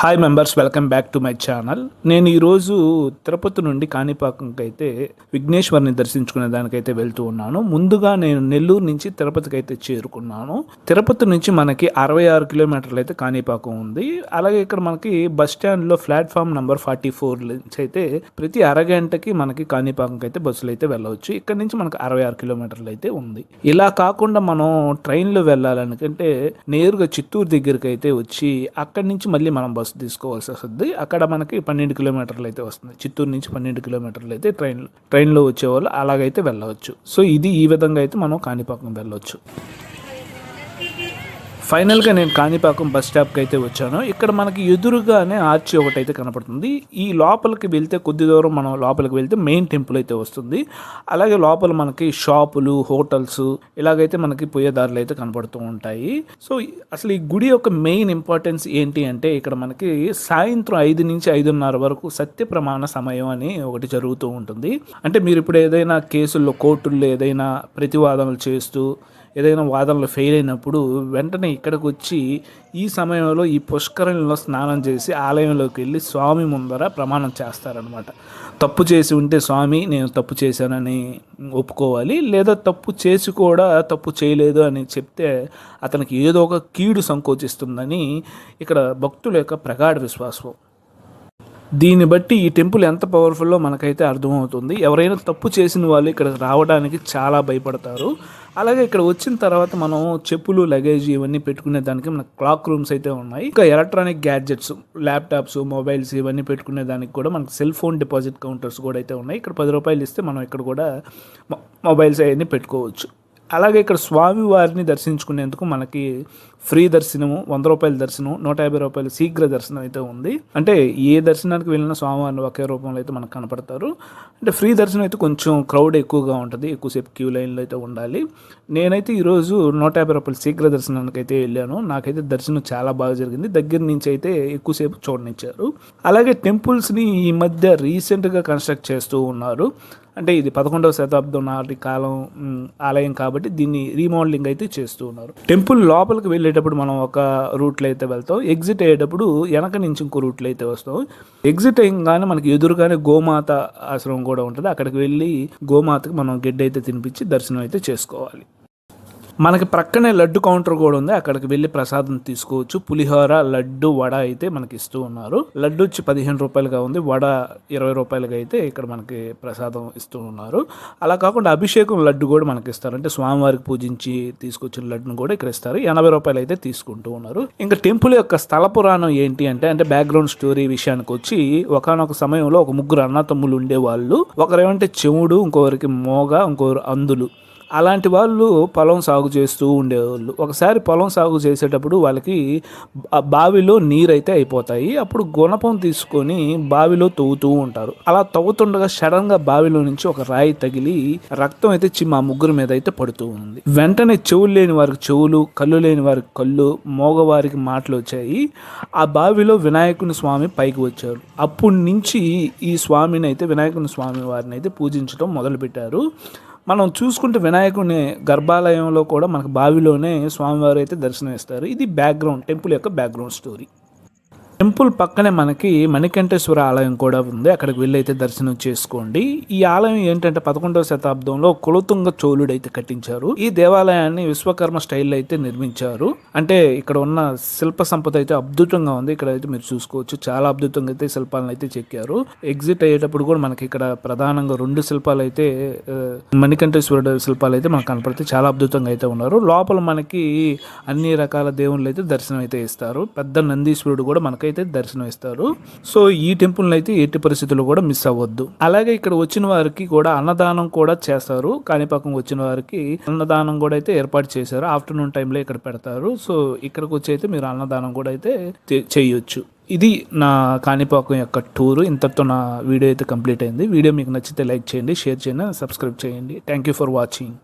Hi members welcome back to my channel నేను ఈరోజు తిరుపతి నుండి కాణిపాకంకి అయితే విఘ్నేశ్వర్ని దర్శించుకునే దానికైతే వెళ్తూ ఉన్నాను. ముందుగా నేను నెల్లూరు నుంచి తిరుపతికి అయితే చేరుకున్నాను. తిరుపతి నుంచి మనకి అరవై ఆరు కిలోమీటర్లు అయితే కాణిపాకం ఉంది. అలాగే ఇక్కడ మనకి బస్ స్టాండ్లో ప్లాట్ఫామ్ నెంబర్ ఫార్టీ ఫోర్ నుంచి అయితే ప్రతి అరగంటకి మనకి కాణిపాకంకి అయితే బస్సులు అయితే వెళ్ళవచ్చు. ఇక్కడ నుంచి మనకి అరవై ఆరు కిలోమీటర్లు అయితే ఉంది. ఇలా కాకుండా మనం ట్రైన్లో వెళ్ళాలనుకంటే నేరుగా చిత్తూరు దగ్గరికి అయితే వచ్చి అక్కడి నుంచి మళ్ళీ మనం బస్సు తీసుకోవాల్సి వస్తుంది. అక్కడ మనకి పన్నెండు కిలోమీటర్లు అయితే వస్తుంది. చిత్తూరు నుంచి పన్నెండు కిలోమీటర్లు అయితే ట్రైన్ ట్రైన్లో వచ్చేవాళ్ళు అలాగైతే వెళ్ళవచ్చు. సో ఇది ఈ విధంగా అయితే మనం కాణిపాకం వెళ్ళవచ్చు ఫైనల్గా నేను కాణిపాకం బస్ స్టాప్కి అయితే వచ్చాను. ఇక్కడ మనకి ఎదురుగానే ఆర్చి ఒకటి అయితే కనపడుతుంది. ఈ లోపలికి వెళ్తే కొద్ది దూరం మనం లోపలికి వెళ్తే మెయిన్ టెంపుల్ అయితే వస్తుంది. అలాగే లోపల మనకి షాపులు హోటల్స్ ఇలాగైతే మనకి పోయేదారులు అయితే కనపడుతూ ఉంటాయి. సో అసలు ఈ గుడి యొక్క మెయిన్ ఇంపార్టెన్స్ ఏంటి అంటే ఇక్కడ మనకి సాయంత్రం ఐదు నుంచి ఐదున్నర వరకు సత్య ప్రమాణ సమయం అని ఒకటి జరుగుతూ ఉంటుంది. అంటే మీరు ఇప్పుడు ఏదైనా కేసుల్లో కోర్టుల్లో ఏదైనా ప్రతివాదనలు చేస్తూ ఏదైనా వాదనలు ఫెయిల్ అయినప్పుడు వెంటనే ఇక్కడికి వచ్చి ఈ సమయంలో ఈ పుష్కరంలో స్నానం చేసి ఆలయంలోకి వెళ్ళి స్వామి ముందర ప్రమాణం చేస్తారనమాట తప్పు చేసి ఉంటే స్వామి నేను తప్పు చేశానని ఒప్పుకోవాలి లేదా తప్పు చేసి కూడా తప్పు చేయలేదు అని చెప్తే అతనికి ఏదో ఒక కీడు సంకోచిస్తుందని ఇక్కడ భక్తుల యొక్క ప్రగాఢ విశ్వాసం. దీన్ని బట్టి ఈ టెంపుల్ ఎంత పవర్ఫుల్లో మనకైతే అర్థమవుతుంది. ఎవరైనా తప్పు చేసిన వాళ్ళు ఇక్కడ రావడానికి చాలా భయపడతారు. అలాగే ఇక్కడ వచ్చిన తర్వాత మనం చెప్పులు లగేజ్ ఇవన్నీ పెట్టుకునే దానికి మన క్లాక్ రూమ్స్ అయితే ఉన్నాయి. ఇంకా ఎలక్ట్రానిక్ గ్యాడ్జెట్స్ ల్యాప్టాప్స్ మొబైల్స్ ఇవన్నీ పెట్టుకునే దానికి కూడా మనకి సెల్ ఫోన్ డిపాజిట్ కౌంటర్స్ కూడా అయితే ఉన్నాయి. ఇక్కడ పది రూపాయలు ఇస్తే మనం ఇక్కడ కూడా మొబైల్స్ అవన్నీ పెట్టుకోవచ్చు. అలాగే ఇక్కడ స్వామి వారిని దర్శించుకునేందుకు మనకి ఫ్రీ దర్శనము వంద రూపాయల దర్శనం నూట యాభై రూపాయల శీఘ్ర దర్శనం అయితే ఉంది. అంటే ఏ దర్శనానికి వెళ్ళిన స్వామివారిని ఒకే రూపంలో అయితే మనకు కనపడతారు. అంటే ఫ్రీ దర్శనం అయితే కొంచెం క్రౌడ్ ఎక్కువగా ఉంటుంది ఎక్కువసేపు క్యూ లైన్లో అయితే ఉండాలి. నేనైతే ఈరోజు నూట యాభై రూపాయల శీఘ్ర దర్శనానికి అయితే వెళ్ళాను. నాకైతే దర్శనం చాలా బాగా జరిగింది. దగ్గర నుంచి అయితే ఎక్కువసేపు చూడనిచ్చారు. అలాగే టెంపుల్స్ని ఈ మధ్య రీసెంట్గా కన్స్ట్రక్ట్ చేస్తూ ఉన్నారు. అంటే ఇది పదకొండవ శతాబ్దం నాటి కాలం ఆలయం కాబట్టి దీన్ని రీమోడలింగ్ అయితే చేస్తూ ఉన్నారు. టెంపుల్ లోపలికి వెళ్ళేటప్పుడు మనం ఒక రూట్లో అయితే వెళ్తాం. ఎగ్జిట్ అయ్యేటప్పుడు వెనక నుంచి ఇంకో రూట్లో అయితే వస్తాం. ఎగ్జిట్ అయ్యగానే మనకి ఎదురుగానే గోమాత ఆశ్రమం కూడా ఉంటుంది. అక్కడికి వెళ్ళి గోమాతకి మనం గడ్డి అయితే తినిపించి దర్శనం అయితే చేసుకోవాలి. మనకి ప్రక్కనే లడ్డు కౌంటర్ కూడా ఉంది. అక్కడికి వెళ్ళి ప్రసాదం తీసుకోవచ్చు. పులిహోర లడ్డు వడ అయితే మనకి ఇస్తూ ఉన్నారు. లడ్డు వచ్చి పదిహేను రూపాయలుగా ఉంది. వడ ఇరవై రూపాయలుగా అయితే ఇక్కడ మనకి ప్రసాదం ఇస్తూ ఉన్నారు. అలా కాకుండా అభిషేకం లడ్డు కూడా మనకి ఇస్తారు. అంటే స్వామివారికి పూజించి తీసుకొచ్చిన లడ్డును కూడా ఇక్కడ ఇస్తారు. ఎనభై రూపాయలు అయితే తీసుకుంటూ ఉన్నారు. ఇంకా టెంపుల్ యొక్క స్థల పురాణం ఏంటి అంటే అంటే బ్యాక్గ్రౌండ్ స్టోరీ విషయానికి వచ్చి ఒకనొక సమయంలో ఒక ముగ్గురు అన్నతమ్ములు ఉండేవాళ్ళు. ఒకరేమంటే చెవుడు ఇంకొకరికి మోగ ఇంకొకరు అందులు అలాంటి వాళ్ళు పొలం సాగు చేస్తూ ఉండేవాళ్ళు. ఒకసారి పొలం సాగు చేసేటప్పుడు వాళ్ళకి ఆ బావిలో నీరైతే అయిపోతాయి. అప్పుడు గుణపం తీసుకొని బావిలో తవ్వుతూ ఉంటారు. అలా తవ్వుతుండగా సడన్గా బావిలో నుంచి ఒక రాయి తగిలి రక్తం అయితే చిమ్మ ముగ్గురు మీద అయితే పడుతూ ఉంది. వెంటనే చెవులు లేని వారికి చెవులు కళ్ళు లేని వారికి కళ్ళు మోగవారికి మాటలు వచ్చాయి. ఆ బావిలో వినాయకుని స్వామి పైకి వచ్చారు. అప్పటి నుంచి ఈ స్వామిని అయితే వినాయకుని స్వామి వారిని అయితే పూజించడం మొదలుపెట్టారు. మనం చూసుకుంటే వినాయకుని గర్భాలయంలో కూడా మనకు బావిలోనే స్వామివారు అయితే దర్శనం ఇస్తారు ఇది బ్యాక్గ్రౌండ్ టెంపుల్ యొక్క బ్యాక్గ్రౌండ్ స్టోరీ టెంపుల్ పక్కనే మనకి మణికంఠేశ్వర ఆలయం కూడా ఉంది. అక్కడికి వెళ్ళైతే అయితే దర్శనం చేసుకోండి. ఈ ఆలయం ఏంటంటే పదకొండవ శతాబ్దంలో కులతుంగ చోళుడు అయితే కట్టించారు. ఈ దేవాలయాన్ని విశ్వకర్మ స్టైల్లో అయితే నిర్మించారు. అంటే ఇక్కడ ఉన్న శిల్ప సంపద అయితే అద్భుతంగా ఉంది. ఇక్కడ అయితే మీరు చూసుకోవచ్చు. చాలా అద్భుతంగా అయితే శిల్పాలను అయితే చెక్కారు. ఎగ్జిట్ అయ్యేటప్పుడు కూడా మనకి ఇక్కడ ప్రధానంగా రెండు శిల్పాలు అయితే మణికంఠేశ్వరుడు శిల్పాలు అయితే మనకు కనపడితే చాలా అద్భుతంగా అయితే ఉన్నారు. లోపల మనకి అన్ని రకాల దేవుళ్ళు అయితే దర్శనం అయితే ఇస్తారు. పెద్ద నందీశ్వరుడు కూడా అయితే దర్శనం ఇస్తారు సో ఈ టెంపుల్ అయితే ఎట్టి పరిస్థితుల్లో కూడా మిస్ అవ్వద్దు. అలాగే ఇక్కడ వచ్చిన వారికి కూడా అన్నదానం కూడా చేస్తారు. కాణిపాకం వచ్చిన వారికి అన్నదానం కూడా అయితే ఏర్పాటు చేశారు. ఆఫ్టర్నూన్ టైంలో ఇక్కడ పెడతారు. సో ఇక్కడికి వచ్చి అయితే మీరు అన్నదానం కూడా అయితే చేయొచ్చు. ఇది నా కాణిపాకం యొక్క టూర్. ఇంతటితో నా వీడియో అయితే కంప్లీట్ అయింది. వీడియో మీకు నచ్చితే లైక్ చేయండి షేర్ చేయండి సబ్స్క్రైబ్ చేయండి. Thank you for watching